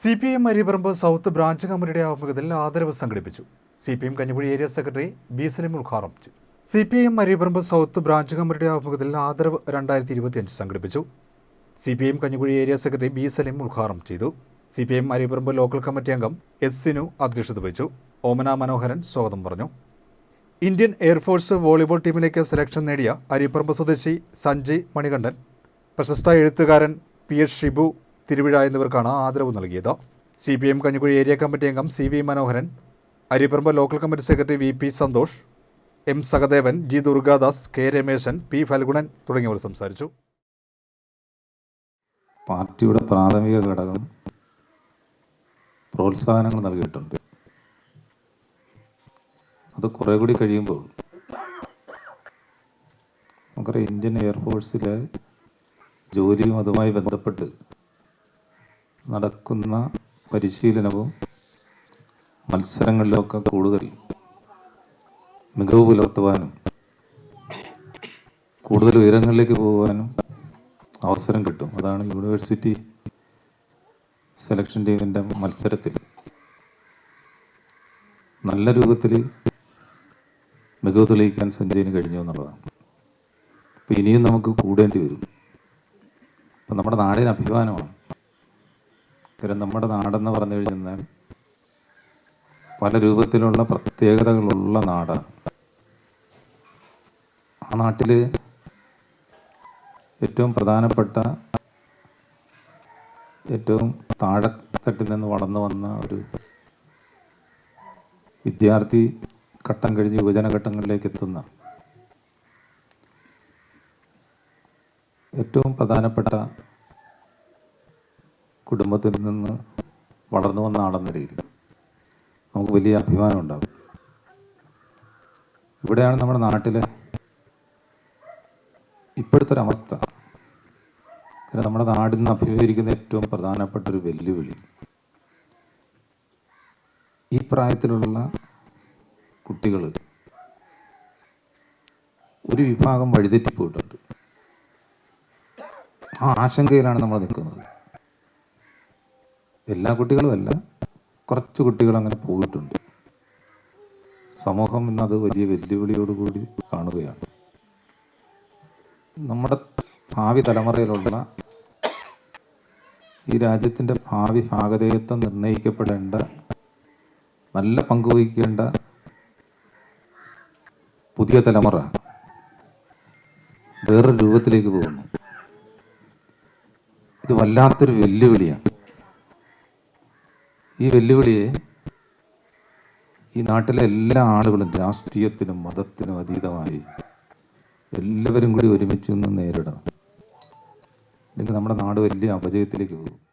C P M Ariparambu south branch കമ്മിറ്റിയുടെ ആഭിമുഖ്യത്തിൽ ആദരവ് സംഘടിപ്പിച്ചു. C P M Kanjikuzhi area secretary B Salim ഉദ്ഘാടനം ചെയ്തു. C P M Ariparambu south branch കമ്മിറ്റിയുടെ ആഭിമുഖ്യത്തിൽ ആദരവ് രണ്ടായിരത്തി ഇരുപത്തിയഞ്ച് സംഘടിപ്പിച്ചു. C P M Kanjikuzhi area secretary B Salim ഉദ്ഘാടനം ചെയ്തു. C P M Ariparambu local committee അംഗം എസ് സിനു അധ്യക്ഷത വഹിച്ചു. ഓമന മനോഹരൻ സ്വാഗതം പറഞ്ഞു. ഇന്ത്യൻ എയർഫോഴ്സ് വോളിബോൾ ടീമിലേക്ക് സെലക്ഷൻ നേടിയ അരിപ്പറമ്പ് സ്വദേശി സഞ്ജയ് മണികണ്ഠൻ പ്രശസ്ത എഴുത്തുകാരൻ പി എസ് ഷിബു തിരുവിഴ എന്നിവർക്കാണ് ആദരവ് നൽകിയത്. C P M Kanjikuzhi area committee അംഗം C V Manoharan Aripparambu local committee secretary V P Santhosh M Sahadevan G Durgadas K Rameshan P Phalgunan തുടങ്ങിയവർ സംസാരിച്ചു. പാർട്ടിയുടെ പ്രാഥമിക ഘടകം പ്രോത്സാഹനങ്ങൾ നൽകിയിട്ടുണ്ട്. അത് കുറെ കൂടി കഴിയുമ്പോൾ നമുക്കറിയാം ഇന്ത്യൻ എയർഫോഴ്സിലെ ജോലിയും അതുമായി ബന്ധപ്പെട്ട് നടക്കുന്ന പരിശീലനവും മത്സരങ്ങളിലൊക്കെ കൂടുതൽ മികവ് പുലർത്തുവാനും കൂടുതൽ ഉയരങ്ങളിലേക്ക് പോകുവാനും അവസരം കിട്ടും. അതാണ് യൂണിവേഴ്സിറ്റി സെലക്ഷൻ ടീമിന്റെ മത്സരത്തിൽ നല്ല രൂപത്തിൽ മികവ് തെളിയിക്കാൻ സഞ്ജയിന് കഴിഞ്ഞു എന്നുള്ളതാണ്. അപ്പം ഇനിയും നമുക്ക് കൂടേണ്ടി വരും. അപ്പം നമ്മുടെ നാടിന് അഭിമാനമാണ്. കാരണം നമ്മുടെ നാടെന്ന് പറഞ്ഞു കഴിഞ്ഞാൽ പല രൂപത്തിലുള്ള പ്രത്യേകതകളുള്ള നാടാണ് ആ നാട്ടിൽ ഏറ്റവും പ്രധാനപ്പെട്ട ഏറ്റവും താഴെത്തട്ടിൽ നിന്ന് വളർന്നു വന്ന ഒരു വിദ്യാർത്ഥി ഘട്ടം കഴിഞ്ഞ് യുവജന ഘട്ടങ്ങളിലേക്ക് എത്തുന്ന ഏറ്റവും പ്രധാനപ്പെട്ട കുടുംബത്തിൽ നിന്ന് വളർന്നു വന്ന ആളെന്ന രീതിയിൽ നമുക്ക് വലിയ അഭിമാനം ഉണ്ടാകും. ഇവിടെയാണ് നമ്മുടെ നാട്ടിലെ ഇപ്പോഴത്തെ ഒരു അവസ്ഥ കാരണം നമ്മുടെ നാടിൽ നിന്ന് അഭിമുഖീകരിക്കുന്ന ഏറ്റവും പ്രധാനപ്പെട്ട ഒരു വെല്ലുവിളി ഈ പ്രായത്തിലുള്ള കുട്ടികൾ ഒരു വിഭാഗം വഴിതെറ്റിപ്പോയിട്ടുണ്ട്. ആ ആശങ്കയിലാണ് നമ്മൾ നിൽക്കുന്നത്. എല്ലാ കുട്ടികളുമല്ല കുറച്ച് കുട്ടികൾ അങ്ങനെ പോയിട്ടുണ്ട്. സമൂഹം ഇന്നത് വലിയ വെല്ലുവിളിയോടുകൂടി കാണുകയാണ്. നമ്മുടെ ഭാവി തലമുറയിലുള്ള ഈ രാജ്യത്തിന്റെ ഭാവി ഭാഗതേയത്വം നിർണയിക്കപ്പെടേണ്ട നല്ല പങ്കുവഹിക്കേണ്ട പുതിയ തലമുറ വേറൊരു രൂപത്തിലേക്ക് പോകുന്നു. ഇത് വല്ലാത്തൊരു വെല്ലുവിളിയാണ്. ഈ വെല്ലുവിളിയെ ഈ നാട്ടിലെ എല്ലാ ആളുകളും രാഷ്ട്രീയത്തിനും മതത്തിനും അതീതമായി എല്ലാവരും കൂടി ഒരുമിച്ച് നിന്ന് നേരിടണം. അല്ലെങ്കിൽ നമ്മുടെ നാട് വലിയ അപജയത്തിലേക്ക് പോകും.